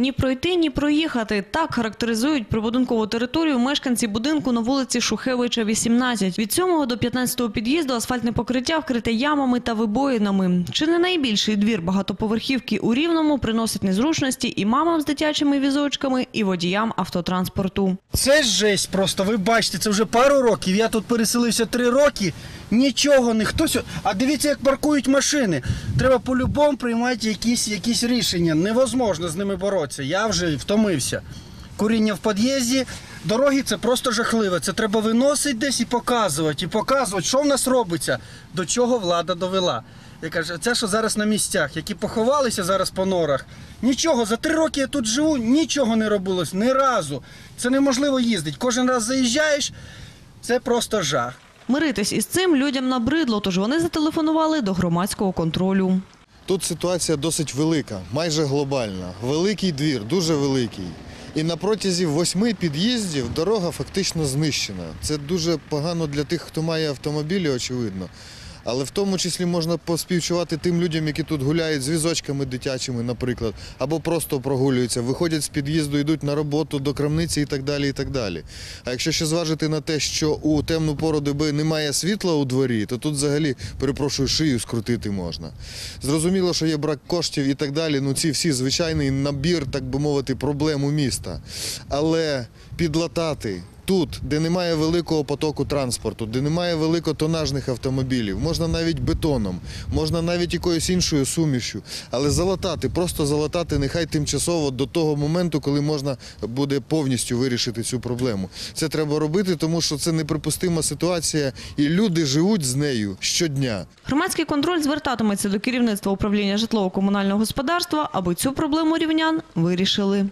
Ні пройти, ні проїхати. Так характеризують прибудинкову територію мешканці будинку на вулиці Шухевича, 18. Від 7 до 15 під'їзду асфальтне покриття вкрите ямами та вибоїнами. Чи не найбільший двір багатоповерхівки у Рівному приносить незручності і мамам з дитячими візочками, і водіям автотранспорту. Це жесть просто. Ви бачите, це вже пару років. Я тут переселився три роки. Нічого не хтось. А дивіться, як паркують машини. Треба по-любому приймати якісь, якісь рішення. Невозможно з ними боротися. Я вже втомився. Куріння в під'їзді, дороги це просто жахливе. Це треба виносити десь і показувати. І показувати, що в нас робиться, до чого влада довела. Я кажу, це що зараз на місцях, які поховалися зараз по норах. Нічого, за три роки я тут живу, нічого не робилось, ні разу. Це неможливо їздити. Кожен раз заїжджаєш, це просто жах. Миритись із цим людям набридло, тож вони зателефонували до громадського контролю. Тут ситуація досить велика, майже глобальна. Великий двір, дуже великий. І на протязі восьми під'їздів дорога фактично знищена. Це дуже погано для тих, хто має автомобілі, очевидно. Але в тому числі можна поспівчувати тим людям, які тут гуляють з візочками дитячими, наприклад, або просто прогулюються, виходять з під'їзду, йдуть на роботу до крамниці і так далі. і так далі. А якщо ще зважити на те, що у темну пору доби немає світла у дворі, то тут взагалі, перепрошую, шию скрутити можна. Зрозуміло, що є брак коштів і так далі. Ну ці всі звичайний набір, так би мовити, проблем у міста. Але підлатати. Тут, де немає великого потоку транспорту, де немає великотонажних автомобілів, можна навіть бетоном, можна навіть якоюсь іншою сумішю, але залатати, просто залатати нехай тимчасово до того моменту, коли можна буде повністю вирішити цю проблему. Це треба робити, тому що це неприпустима ситуація, і люди живуть з нею щодня. Громадський контроль звертатиметься до керівництва управління житлово-комунального господарства, аби цю проблему рівнян вирішили.